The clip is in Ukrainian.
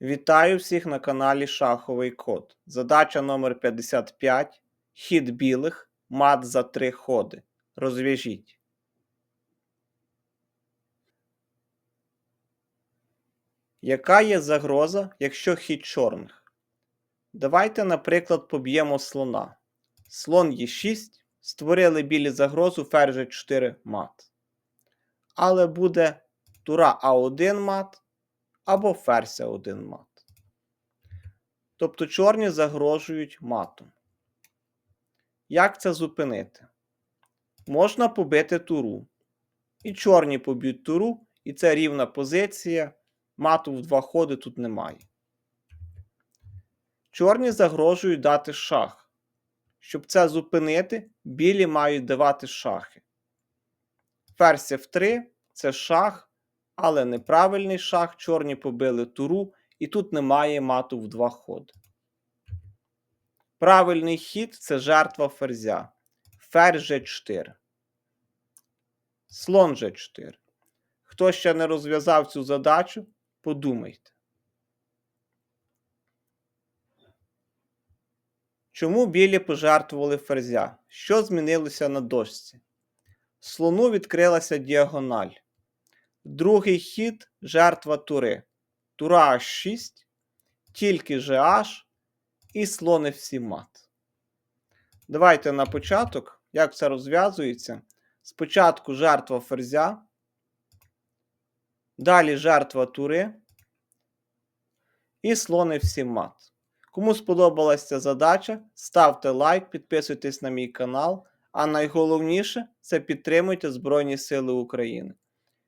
Вітаю всіх на каналі Шаховий Код. Задача номер 55. Хід білих. Мат за три ходи. Розв'яжіть. Яка є загроза, якщо хід чорних? Давайте, наприклад, поб'ємо слона. Слон Е6. Створили білі загрозу ферзь G4 мат. Але буде тура А1 мат або ферзь А1 мат. Тобто чорні загрожують матом. Як це зупинити? Можна побити туру. І чорні поб'ють туру, і це рівна позиція. Мату в два ходи тут немає. Чорні загрожують дати шах. Щоб це зупинити, білі мають давати шахи. Ферзь F3 це шах, але неправильний шах. Чорні побили туру, і тут немає мату в два ходи. Правильний хід це жертва ферзя. Ферзь G4. Слон G4. Хто ще не розв'язав цю задачу, подумайте. Чому білі пожертвували ферзя? Що змінилося на дошці? Слону відкрилася діагональ. Другий хід жертва тури. Тура H6, тільки GH і слон F7 мат. Давайте на початок, як це розв'язується. Спочатку жертва ферзя, далі жертва тури і слон F7 мат. Кому сподобалася ця задача, ставте лайк, підписуйтесь на мій канал, а найголовніше це підтримуйте Збройні Сили України.